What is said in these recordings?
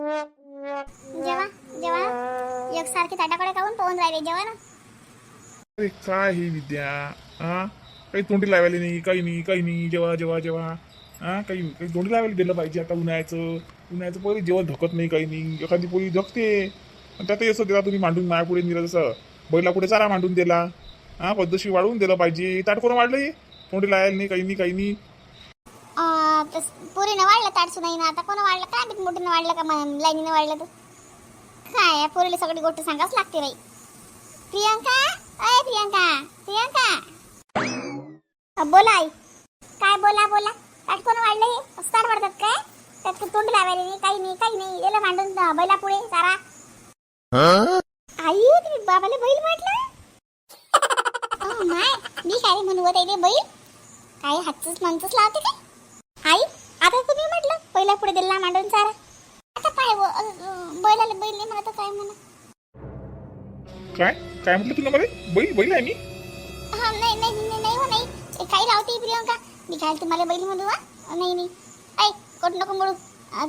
जेवा जेवा. एकसारखे ताटाकडे काऊन पाहून राहिले? जेवा ना. अरे काय ही विद्या हा काही तोंडी लावायला नाही काही नाही काही नाही. जेव्हा जेव्हा जेव्हा हा काही काही तोंडी लावायला दिलं पाहिजे आता उन्हाळ्याचं. उन्हाळ्याचं पोरी जेवण धकत नाही काही नाही. एखादी पोरी धकते. आणि त्यातही असं दिला तुम्ही मांडून मायापुढे दिलं जसं. बैला पुढे चारा मांडून दिला. हा पद्धतशीर वाढवून दिलं पाहिजे. ताट कोण वाढलंय? तोंडी लावायला नाही काही नाही काही नाही. अं, तस पोरीनं वाढलं नाही ना आता? कोण वाढलं? काय माहीत मोठीनं वाढलं का लाईनीनं वाढलं तर? काय या पोरीला सगळी गोष्ट सांगाच लागते बाई. प्रियंका? अय प्रियंका. प्रियंका? बोला आई. काय बोला बोला. काय कोण वाढलं हे? असं वाढतात काय? त्यात तोंड लावायला नाही काही नाही काही नाही. याला मांडून बैला पुढे सारा. आई तुम्ही बाबाला बैल म्हटलं? माय मी काय म्हणू रे बैल? काय हातच माणसंच लावते काय? आई आता तुम्ही म्हटलं पहिला पुढे दिला मांडून चारा. आता पाय अ- बैलाला बैल नाही म्हणत काय म्हणा काय? काय म्हटलं तुला मला बैल बैल आहे मी? हा नाही नाही नाही नाही हो नाही. काही लावते प्रियंका. मी काय तुम्हाला बैल म्हणू हा. नाही नाही. आई कोण नको म्हणू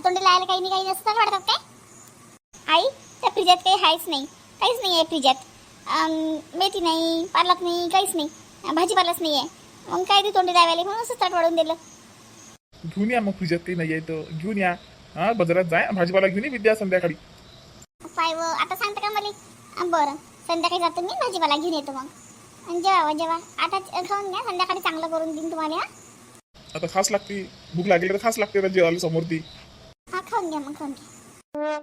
तोंडी लावायला काही नाही काही नसतं वाटतात काय? आई त्या फ्रीजात काही आहेच नाही. काहीच नाही आहे फ्रीजात. मेथी नाही पालक नाही काहीच नाही. भाजीपालाच नाही आहे. मग काय ते तोंडी लावायला? म्हणून असं ताट वाढून दिलं. घेऊन या मग फ्रीजात काही नाही आहे तर घेऊन या. हा बाजारात जाय. भाजीपाला घेऊन ये विद्या संध्याकाळी. पाय व आता सांगता का मला? बरं. संध्याकाळी जातो मी भाजीपाला घेऊन येतो मग. आणि जेवा जेवा आता खाऊन घ्या. संध्याकाळी चांगलं करून देईन तुम्हाला? आता खास लागते. भूक लागली तर खास लागते जेवायला समोर ती हा खाऊन घ्या मग खाऊन घ्या.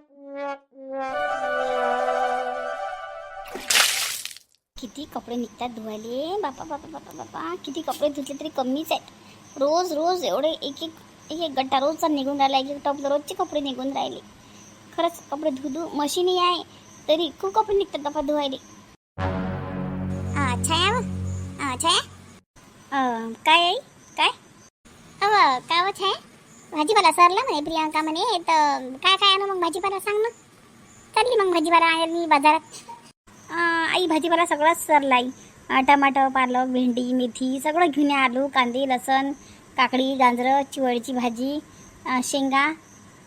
किती कपडे निघतात धुवायले. बापा बापा बापा बापा. किती कपडे धुतले तरी कमीच आहेत. रोज रोज एवढे एक एक एक एक गट्टा रोजचा निघून राहिला एक एक टॉप रोजचे कपडे निघून राहिले. खरंच कपडे धु धू मशीनही आहे तरी खूप कपडे निघतात बापा धुवायले. छाया व? छाया. काय आई? काय? अव काय व छाया? भाजीपाला सरला म्हणे प्रियांका म्हणे तर काय काय आणू मग भाजीपाला सांग ना. चालली मग भाजीपाला आणायला मी बाजारात. आई भाजीपाला सगळंच सरला आई. टमाटर पालक भेंडी मेथी सगळं घेऊन ये. आलू कांदे लसण काकडी गाजरं चिवळीची भाजी शेंगा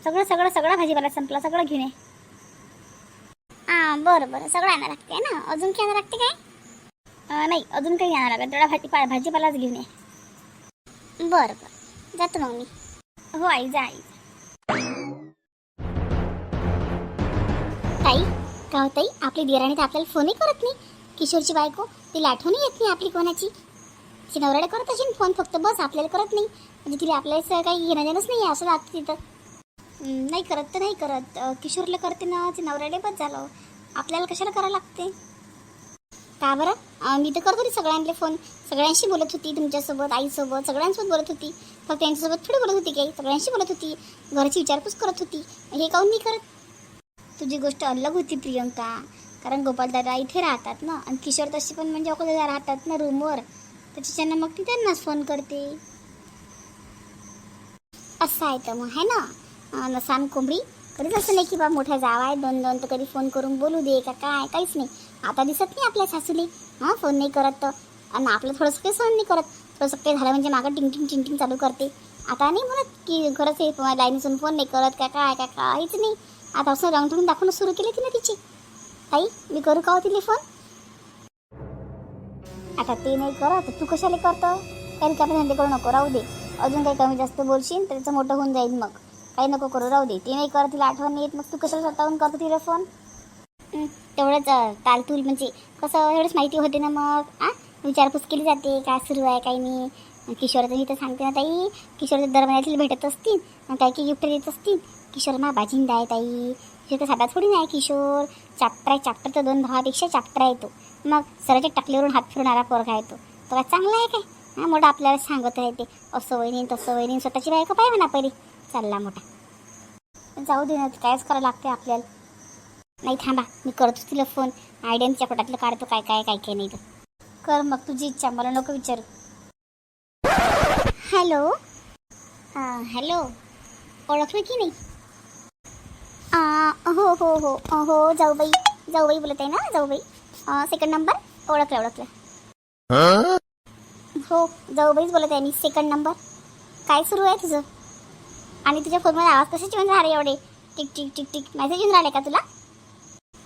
सगळं सगळं सगळं भाजीपाला संपला. सगळं घेऊन ये. हां बरं बरं. सगळं आणावं लागते ना? अजून काय आणावं लागते काय? नाही. अजून काही आणायला लागत. तेवढा भाजी पा भाजीपालाच घेऊन ये. बरं बरं. जातो मग मी. हो आई जा आई. ताई का हो ताई? आपली दिराणी तर आपल्याला फोनही करत नाही. किशोरची बायको तिला आठवणी येत नाही आपली कोणाची. ती नवऱ्याला करत असेल फोन फक्त बस आपल्याला करत नाही. म्हणजे तिला आपल्याला काही घेणं देणंच नाही आहे असं लागतं तिथं. नाही करत तर नाही करत. किशोरला करते ना ते नवऱ्याला बस झालं. आपल्याला कशाला करावं लागते का बरं? मी तर करत होती सगळ्यांना फोन. सगळ्यांशी बोलत होती तुमच्यासोबत आईसोबत सगळ्यांसोबत बोलत होती. फक्त त्यांच्यासोबत थोडी बोलत होती काही. सगळ्यांशी बोलत होती. घरची विचारपूस करत होती. हे काऊन नाही करत? तुझी गोष्ट अलग होती प्रियंका. कारण गोपालदादा इथे राहतात ना. आणि किशोर तशी पण म्हणजे अकोल्याला राहतात ना रूमवर त्याच्यानं मग ती त्यांनाच फोन करते. असं आहे तर मग आहे ना? अं, नसान कोंबडी. कधीच असं नाही की बा मोठ्या जावा आहे दोन दोन तर कधी फोन करून बोलू दे का काय काहीच नाही. आता दिसत नाही आपल्या सासूले. हां फोन नाही करत तर. आणि आपलं थोडंसं काही सहन नाही करत. थोडंसं काही झालं म्हणजे मागं टिंग टिंग टिंग चालू करते. आता नाही म्हणत की खरंच हे लाईनीसून फोन नाही करत का काय काय काहीच नाही. आता असं रंग दाखवणं सुरू केली ना तिची. ताई मी करू का हो तिला फोन आता ते नाही करत तू कशाला करतो? काही रिकामे धंदे करू नको राहू दे. अजून काही कमी जास्त बोलशील तर त्याचं मोठं होऊन जाईल मग. काही नको करू राहू दे. ते नाही करत तिला आठवण नाही येत मग तू कशाला स्वतःहून करतो तिला फोन तेवढंच तालतूल म्हणजे कसं एवढंच माहिती होते ना मग आ? विचारपूस केली जाते काय सुरू आहे काही नाही. किशोरचं मी तर सांगते ना ताई किशोरच्या दर महिन्यातील भेटत असतील काही काही गिफ्ट देत असतील. किशोर मा बाजिंदा आहे ताई. हे तर साधा थोडी नाही किशोर. चाप्टर आहे चाप्टर तर दोन भावापेक्षा चाप्टर आहे तो. मग सरच्या टाकलीवरून हात फिरणारा पोरगा आहे तो. काय चांगला आहे काय? हा मोठा आपल्याला सांगत राहते. असं वहिनी तसं वहिनी स्वतःची बायको पाहिजे म्हणा पहिले. चालला मोठा. जाऊ दे ना कायच करावं लागते आपल्याला. नाही थांबा. मी करतो तिला फोन. आयडिया तिच्या पोटातलं काढतो काय काय काय काय नाही तर. कर मग तुझी इच्छा. मला नको विचारू. हॅलो. हॅलो. ओळखलं की नाही? हो हो हो. हो जाऊबाई. जाऊबाई बोलत आहे ना? जाऊबाई. सेकंड नंबर ओळखलं ओळखलं. हो? जाऊबाईच बोलत आहे मी. सेकंड नंबर काय सुरू आहे तुझं? आणि तुझ्या फोनमध्ये आवाज कशाचे म्हणजे अरे एवढे? Tick tick tick tick. Message येऊन राहिले का तुला?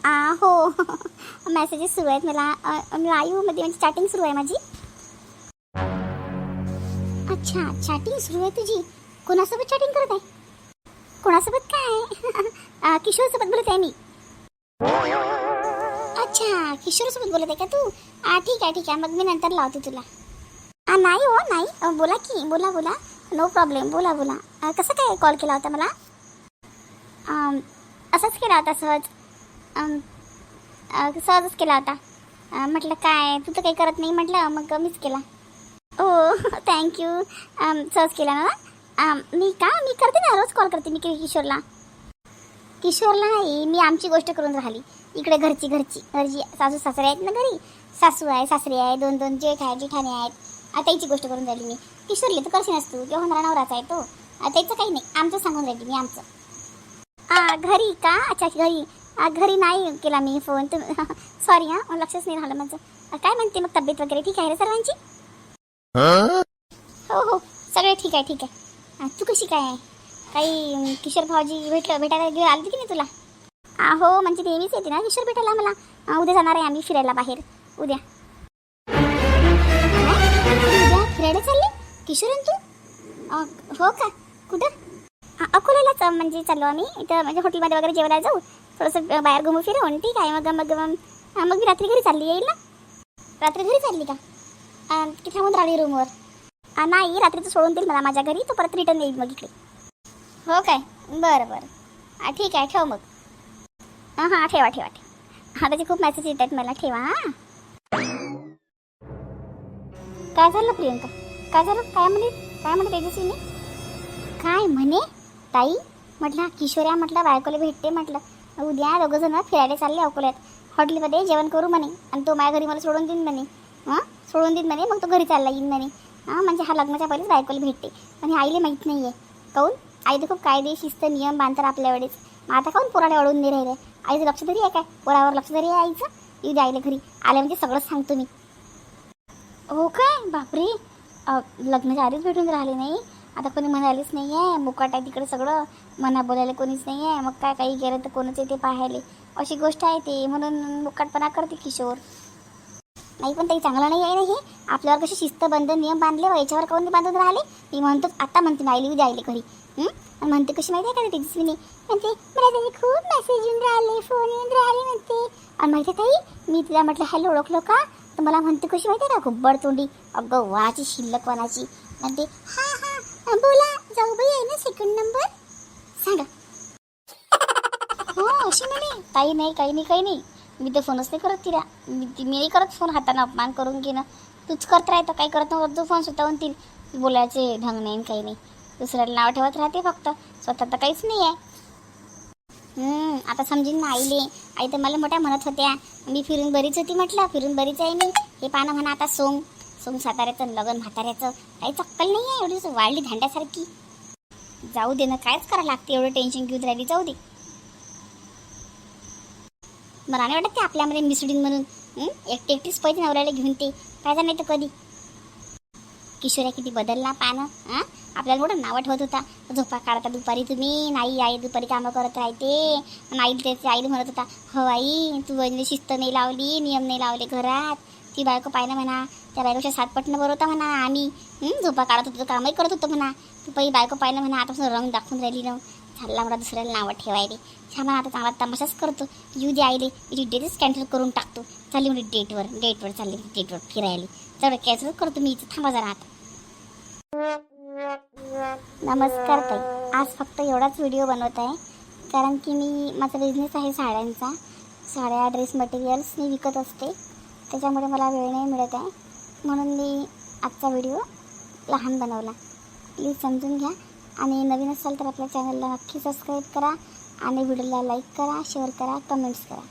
आ, हो. मेसेजेस सुरू आहेत मला. लाईव्हमध्ये म्हणजे चॅटिंग सुरू आहे माझी. अच्छा चॅटिंग सुरू आहे तुझी. कोणासोबत चॅटिंग करत आहे? कोणासोबत काय? किशोरसोबत बोलत आहे मी. अच्छा किशोरसोबत बोलत आहे का तू? ठीक आहे ठीक आहे. मग मी नंतर लावते तुला. आ, नाही हो नाही. बोला की बोला बोला. नो प्रॉब्लेम बोला बोला. कसं काय कॉल केला होता मला? असंच केला होता सहज. सहजच केला होता. म्हटलं काय तू तर काही करत नाही म्हटलं मग मीच केला. ओ थँक्यू सहज केला ना? मी का? मी करते ना रोज कॉल करते मी किशोरला. किशोरला नाही मी आमची गोष्ट करून राहिली. इकडे घरची घरची. घरची सासू सासरे आहेत ना घरी? सासू आहे सासरे आहे दोन दोन जेठ आहे जेठाणे आहेत. आता त्याची गोष्ट करून राहिली मी. किशोरली तर करशी नसतो होणारा नवराचा आहे तो. त्याचं काही नाही. आमचं सांगून राहिली मी आमचं. आ, घरी का? अच्छा घरी. आ, घरी नाही केला मी फोन. तुम सॉरी हां. लक्षच नाही राहिलं माझं. काय म्हणते मग तब्येत वगैरे ठीक आहे रे सर्वांची? हो? हो सगळे ठीक आहे ठीक आहे. तू कशी काय आहे? काही किशोर भाऊजी भेटलं भेटायला आली की नाही तुला? हो म्हणजे नेहमीच येते ना किशोर भेटायला मला उद्या जाणार आहे आम्ही फिरायला बाहेर. उद्या. उद्या फिरायला चालले? किशोर तू? हो का? कुठं? अकोल्यालाच म्हणजे चाललो आम्ही. इथं म्हणजे हॉटेलमध्ये वगैरे जेवायला जाऊ. थोडंसं बाहेर घुमू फिरून ठीक आहे मग मग मग मग मी रात्री घरी चालली. येईल ना? रात्री घरी चालली का? तिथे की थांबून राहिली रूमवर नाही रात्रीचं सोडून देईल मला माझ्या घरी. तो परत रिटर्न येईल मग इकडे. हो काय? बरं बरं. ठीक आहे ठेव मग. हां हां ठेवा ठेवा ठेवा. हां त्याचे खूप मॅसेज येत आहेत मला ठेवा हां. काय झालं प्रियंका? काय झालं? काय म्हणे? काय म्हणे तेजस्वीने? काय म्हणे? ताई म्हटलं किशोऱ्या म्हटलं बायकोला भेटते म्हटलं. उद्या दोघं जण फिरायला चालले अकोल्यात. हॉटेलमध्ये जेवण करू म्हणे. आणि तो माझ्या घरी मला सोडून देईन म्हणे. हां? सोडून देईन म्हणे मग तो घरी चालला येईन म्हणे. हां म्हणजे हा लग्नाच्या पहिलेच बायकोला भेटते. पण हे आईला माहीत नाही आहे काऊन? आई तर खूप कायदे शिस्त नियम बांधतात आपल्या वेळेस. मग आता काऊन पोराने अडवून नाही राहिले आईचं लक्ष तरी आहे काय? पोरावर लक्ष तरी आहे आईचं? येऊ दे आईला घरी. आल्या म्हणजे सगळंच सांगतो मी. हो काय? बापरे. लग्नाच्या आधीच भेटून राहिले नाही. आता कोणी म्हणालेच नाही आहे. मुकाट आहे तिकडे सगळं. मना बोलायला कोणीच नाही आहे. मग काय काही गेलं तर कोणच येते पाहायला? अशी गोष्ट आहे ते. म्हणून मुकाटपणा करते किशोर. नाही पण काही चांगलं नाही आहे ना हे? आपल्यावर कशी शिस्तबंध नियम बांधले व याच्यावर काऊन बांधत बांधून राहिले? मी म्हणतो आता म्हणते मी आईली उद्या आले घरी. आणि म्हणते कशी माहिती आहे का तेजस्वीने म्हणते मला त्याचे खूप मेसेज येऊन राहिले फोन येऊन राहिले म्हणते. आणि माहिती ताई मी तिला म्हटलं हॅलो ओळखलो का? तर मला म्हणते कशी माहिती आहे का घुब्बड तोंडी? अगं वाची शिल्लकपणाची म्हणते हा हा बोला जाऊ बाई आहे ना सेकंड नंबर सांगा. हो अशी म्हणे. काही नाही काही नाही काही नाही. मी तर फोनच नाही करत तिला. मी ती- मी नाही करत फोन हाताने अपमान करून घेणं. तूच करत राहतं काही करत नव्हतं. तू फोन स्वतःहून ती बोलायचे ढंग नाही काही नाही. दुसऱ्याला नाव ठेवत राहते फक्त. स्वतः तर काहीच नाही आहे. आता समजीन ना आईले. आई तर मला मोठ्या म्हणत होत्या. मी फिरून बरीच होती म्हटलं. फिरून बरीच आहे मी. हे पानं म्हणा आता सोंग. सोंग साताऱ्याचं लगन म्हाताऱ्याचं. काही चक्कल नाही आहे. एवढी वाढली धांड्यासारखी. जाऊ दे ना. कायच करा लागते. एवढं टेन्शन घेऊन राहिली. जाऊ दे. मला नाही वाटत ते आपल्यामध्ये मिसडीन म्हणून. एकटी एकटीच पैसे नवऱ्याला घेऊन ते. पाहिजे नाही तर कधी? किशोऱ्या किती बदलला पानं हां? आपल्याला मोठं नावं ठेवत होता. झोपा काढता दुपारी तुम्ही. नाही आई दुपारी कामं करत राहते. नाही आई त्याच्या आईला म्हणत होता हो आई तू म्हणजे शिस्त नाही लावली नियम नाही लावले घरात. ती बायको पाहिलं म्हणा त्या बायकोच्या सातपटनं बरं होता म्हणा. आम्ही झोपा काढत होतो कामही करत होतो म्हणा. तू पहिली बायको पाहिलं म्हणा आतापासून रंग दाखवून राहिली ना. झाला मला दुसऱ्याला नावं ठेवायले. छान आता चांगला तमाशाच करतो. येऊ दे आईले तिची डेटच कॅन्सल करून टाकतो. चालली म्हणजे डेटवर डेटवर चालली डेटवर फिरायला. तेवढं कॅन्सल करतो मी इथे. थांबा जरा आता. नमस्कार ताई. आज फक्त एवढाच व्हिडिओ बनवत आहे. कारण की मी माझा बिझनेस आहे साड्यांचा. साड्या ड्रेस मटेरियल्स मी विकत असते. त्याच्यामुळे मला वेळ नाही मिळत आहे. म्हणून मी आजचा व्हिडिओ लहान बनवला. प्लीज समजून घ्या. आणि नवीन असाल तर आपल्या चॅनलला नक्की सबस्क्राईब करा आणि व्हिडिओला लाईक करा शेअर करा कमेंट्स करा.